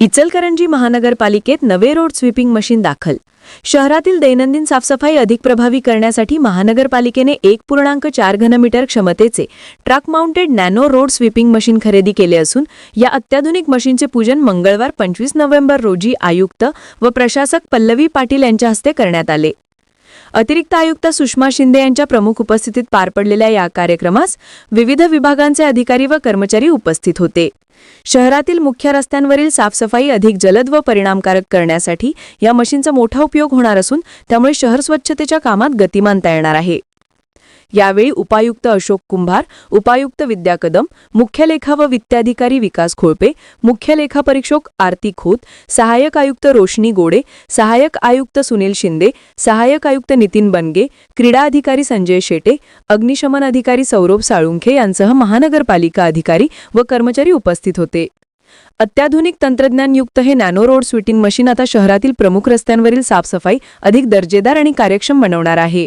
इचलकरंजी महानगरपालिकेत नवे road sweeping machine दाखल. शहरातील दैनंदिन साफसफाई अधिक प्रभावी करण्यासाठी महानगरपालिकेने एक पूर्णांक चार घनमीटर क्षमतेचे truck mounted nano road sweeping machine खरेदी केले असून या अत्याधुनिक मशीनचे पूजन मंगळवार पंचवीस नोव्हेंबर रोजी आयुक्त व प्रशासक पल्लवी पाटील यांच्या हस्ते करण्यात आले. अतिरिक्त आयुक्त सुषमा शिंदे यांच्या प्रमुख उपस्थितीत पार पडलेल्या या कार्यक्रमास विविध विभागांचे अधिकारी व कर्मचारी उपस्थित होते. शहरातील मुख्य रस्त्यांवरील साफसफाई अधिक जलद व परिणामकारक करण्यासाठी या मशीनचा मोठा उपयोग होणार असून त्यामुळे शहर स्वच्छतेच्या कामात गतिमानता येणार आहे. यावेळी उपायुक्त अशोक कुंभार उपायुक्त विद्या कदम मुख्य लेखा व वित्ताधिकारी विकास खोळपे मुख्य लेखापरीक्षक आरती खोत सहाय्यक आयुक्त रोशनी गोडे सहाय्यक आयुक्त सुनील शिंदे सहाय्यक आयुक्त नितीन बनगे क्रीडा अधिकारी संजय शेटे अग्निशमन अधिकारी सौरभ साळुंखे यांसह महानगरपालिका अधिकारी व कर्मचारी उपस्थित होते. अत्याधुनिक तंत्रज्ञानयुक्त हे नॅनो रोड स्वीटिंग मशीन आता शहरातील प्रमुख रस्त्यांवरील साफसफाई अधिक दर्जेदार आणि कार्यक्षम बनवणार आहे.